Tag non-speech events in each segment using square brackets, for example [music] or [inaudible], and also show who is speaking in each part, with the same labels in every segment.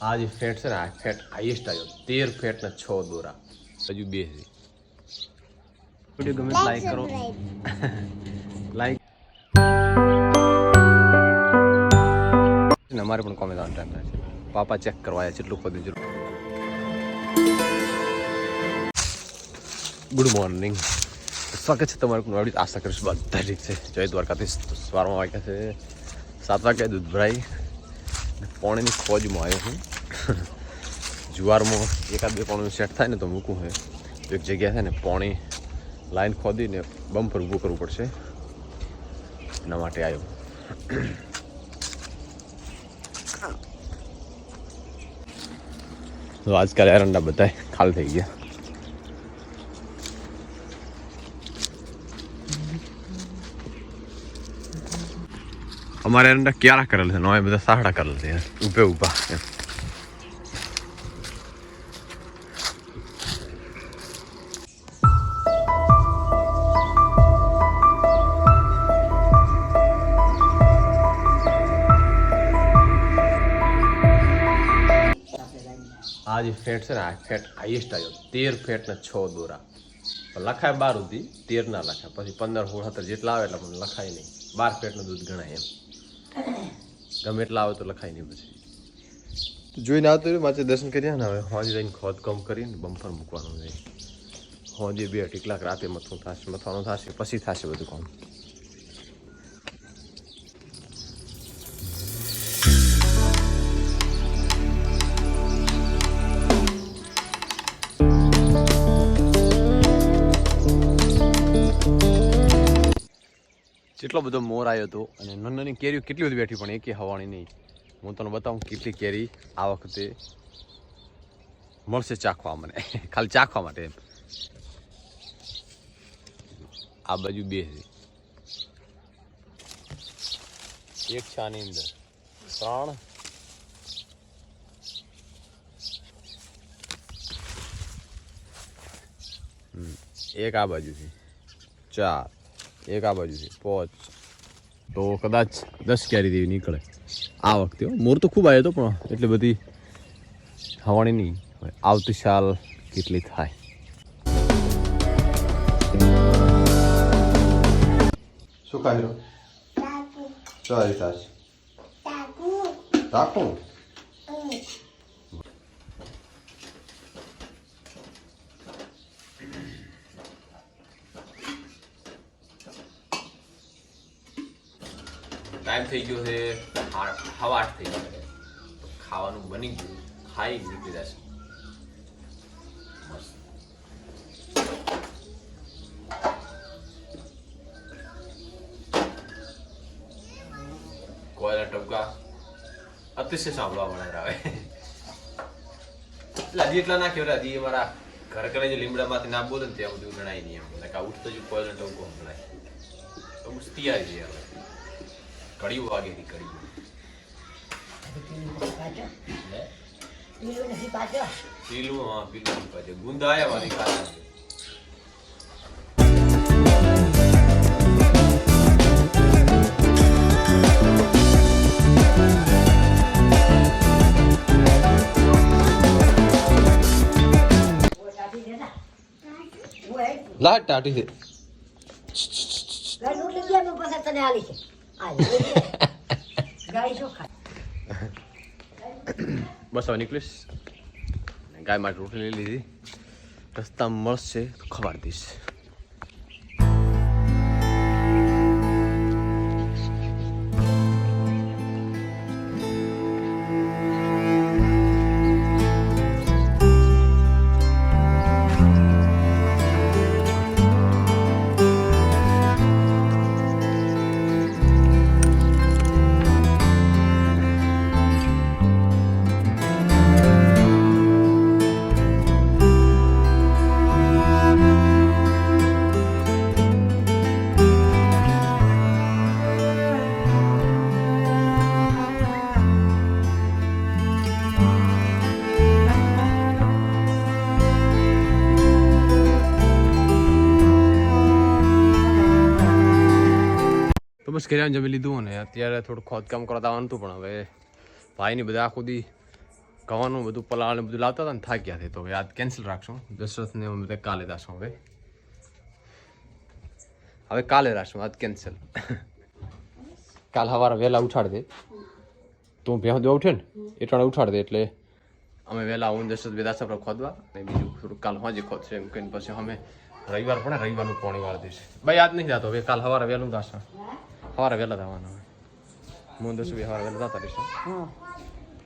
Speaker 1: આ જે ફેટ છે ને આ ફેટ હાઈએસ્ટ આવ્યો. તેર ફેટ ને છ દોરા. હજુ બે છે. વીડિયો ગમે લાઈક કરો. લાઈક [laughs] અમારે પણ કોમેન્ટ આવવાનો ટાઈમ થાય છે. પાપા ચેક કરવા આવ્યા છે એટલું ખોદ્યું જરૂર ગુડ મોર્નિંગ સ્વાગત છે તમારું પણ આવડી આશા કરીશ બધા ઠીક છે. જય દ્વારકાથી સ્વારમાં સવારમાં વાગ્યા છે સાત વાગ્યા દૂધ ભરાઈ પોણીની ખોજમાં આવ્યો હું જુવારમાં એકાદ બે પોણીનું સેટ થાય ને તો મૂકું હે. તો એક જગ્યા છે ને પોણી લાઈન ખોદીને બમ્પર ઊભું કરવું પડશે. એના માટે આવ્યો તો આજકાલ એરંડા બધા ખાલી થઈ ગયા. અમારે એરંડા ક્યારા કરેલ છે? નવા બધા સાડા કરેલ છે. ઉભે ઊભા. આ જે ફેટ છે ને, આ ફેટ હાઈએસ્ટ આવ્યો. તેર ફેટ ને છ દોરા. લખાય બાર સુધી, તેર ના લખાય. પછી પંદર, સોળ, સત્તર જેટલા આવે એટલે પણ લખાય નહીં. બાર ફેટનું દૂધ ગણાય એમ. ગમે એટલા આવે તો લખાય નહીં પછી. જોઈને આવતો રહ્યું માથે દર્શન કર્યા ને હવે હોજી જઈને ખોદકામ કરીને બમ્ફર મૂકવાનું જાય હોજે બે અઢી કલાક રાતે મથું થશે મથવાનું થશે, પછી થશે બધું કામ. કેટલો બધો મોર આવ્યો હતો અને નંદની કેરીઓ કેટલી બધી બેઠી પણ એકે હવાણી નહીં. હું તમને બતાવું કેટલી કેરી આ વખતે મળશે ચાખવા મને. [laughs] ખાલી ચાખવા માટે એમ. આ બાજુ બે છે. એક છે આની અંદર. ત્રણ. એક આ બાજુ છે. ચાર. એક આ બાજુ છે પોચ. તો કદાચ દસ કેરી જેવી નીકળે. આ વખતે હો. મોર તો ખૂબ આવ્યો હતો પણ એટલી બધી હવાણી નહીં. આવતી સાલ કેટલી થાય. શું ખાઈ સારી તાસ ટાકું ટાઈમ થઈ ગયો છે હવા આઠ થઈ ગયો ખાવાનું બની ગયું, ખાઈ નીકળી જશે. કોયલા ટપકા અતિશય સાંભળવા મળે આવે એટલે હજી એટલા ના કહેવાય, હજી અમારા ઘર કરે જે લીમડામાંથી ના બોલે ને ત્યાં બધું ગણાય નહીં એમ. એટલે ઉઠતો જ કોયલા ટપકો સંભળાય તો મસ્તી આવી જાય હવે કડી. વાગે ની કડી પીલું હા પીલું પાછું ગુંદ આયા વાળી ખાતા લા ટાટી છે? બસ હવે નીકળીશ. ગાય માટે રોટલી લીધી. રસ્તામાં મળશે ખબર દઈશ તો બસ કર્યા જમી લીધું અને અત્યારે થોડું ખોદકામ કરતા આવવાનું હતું, પણ હવે ભાઈની બધા આખું દી ઘવાનું બધું પલાળ ને બધું લાવતા હતા ને થાક્યા છે. તો હવે આજ કેન્સલ રાખશું. દશરથને અમે બધા કાલે રાખશું હવે. હવે કાલે રાખશું, આજ કેન્સલ [laughs] કાલ સવારે વહેલા ઉઠાડી દે. તું ભેહ દો ઉઠે ને એટાણે ઉઠાડી દે એટલે અમે વહેલા હું દશરથ બે દાસા પર ખોદવા અને બીજું થોડું કાલ હોજે ખોદશે એમ કહીને પછી અમે રવિવાર પણ રવિવારનું પાણી વાર દઈશ. ભાઈ, યાદ નહીં જતો હવે કાલ સવારે વહેલું દાસા સવારે વહેલા થવાના હવે હું દસ બે સવારે વહેલા જતા રહીશું.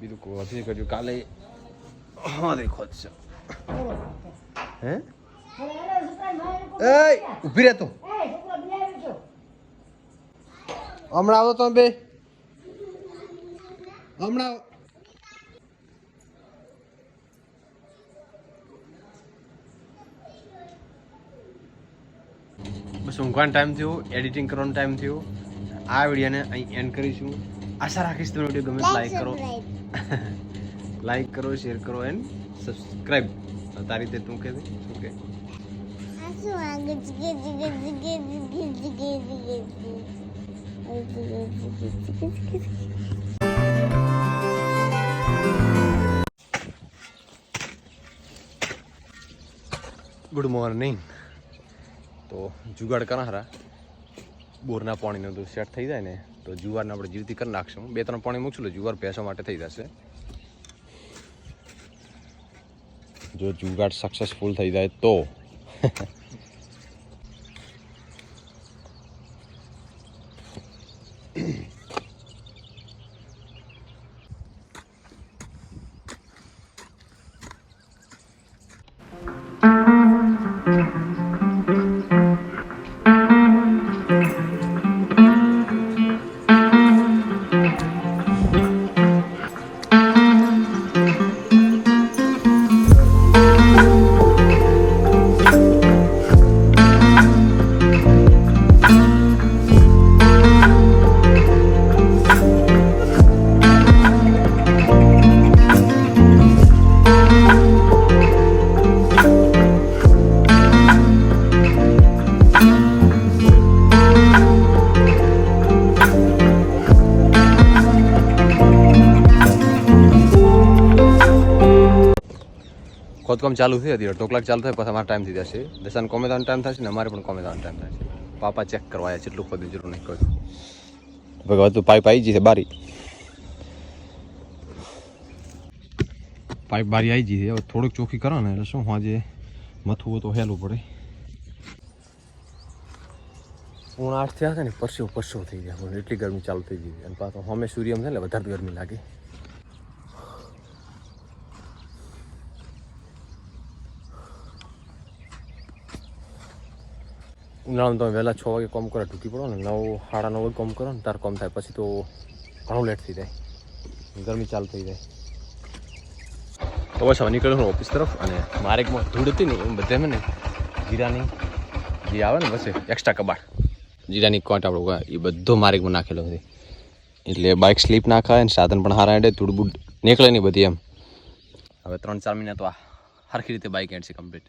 Speaker 1: બીજું કોઈ કર્યું કાલે હા દે ખોદશે. હે? એ ઊભી રહે તું. હમણાં આવો તમે બે. હમણાં આવો. બસ ઊંઘવાનો ટાઈમ થયો એડિટિંગ કરવાનો ટાઈમ થયો. આ વિડીયોને અહીં એન્ડ કરીશું આશા રાખીશ તમે વીડિયો ગમે લાઈક કરો લાઈક કરો શેર કરો એન્ડ સબસ્ક્રાઈબ તારી રીતે તું કે શું કે ગુડ મોર્નિંગ તો જુગાડ કરા હરા બોરના પાણીનું તો સેટ થઈ જાય ને, તો જુવારને આપણે જીવતી કરી નાખશું. બે ત્રણ પાણી મૂકશું જુવાર ભેંસો માટે થઈ જશે. જો જુગાડ સક્સેસફુલ થઈ જાય તો. [laughs] ખોદકામ ચાલુ થઈ હતી. અડધો કલાક ચાલુ થાય, પછી અમારે ટાઈમ થઈ જશે. દશાને કોમે દાવાનો ટાઈમ થશે ને અમારે પણ કોમે દાવાનો ટાઈમ થશે પાપા ચેક કરવા આવ્યા છે, એટલું ખોદી જરૂર નહીં કહ્યું ભગવાન વધુ પાઇપ આવી જશે બારી. પાઇપ બારી આવી જશે હવે થોડુંક ચોખ્ખી કરો ને, એટલે શું આજે મથું તો હેલું પડે. હું આઠ થયા છે ને પરસ્યો પરસ્યો થઈ ગયા. એટલી ગરમી ચાલુ થઈ ગઈ અને પાછો હમે સૂર્યમ છે ને વધારે ગરમી લાગે. ઉનાળામાં તમે વહેલા છ વાગે કોમ કરો, ઢૂકી પડો ને, નવ, સાડા નવ વાગે કોમ કરો ને, તાર કોમ થાય પછી તો ઘણું લેટ થઈ જાય. ગરમી ચાલુ થઈ જાય. તો બસ હવે નીકળ્યો હું ઓફિસ તરફ અને મારે એક ધૂળ હતી ને, એમ બધે મને જીરાની, જે આવે ને બસ એક્સ્ટ્રા કબાટ. જીરાની કોટ આપણો એ બધો માર્ગમાં નાખેલો હતી એટલે બાઇક સ્લીપ ના ખાય ને સાધન પણ હારા ધૂળ બૂળ નીકળે નહીં બધી એમ. હવે ત્રણ ચાર મહિના તો આ સરખી રીતે બાઇક એડ છે કમ્પ્લીટ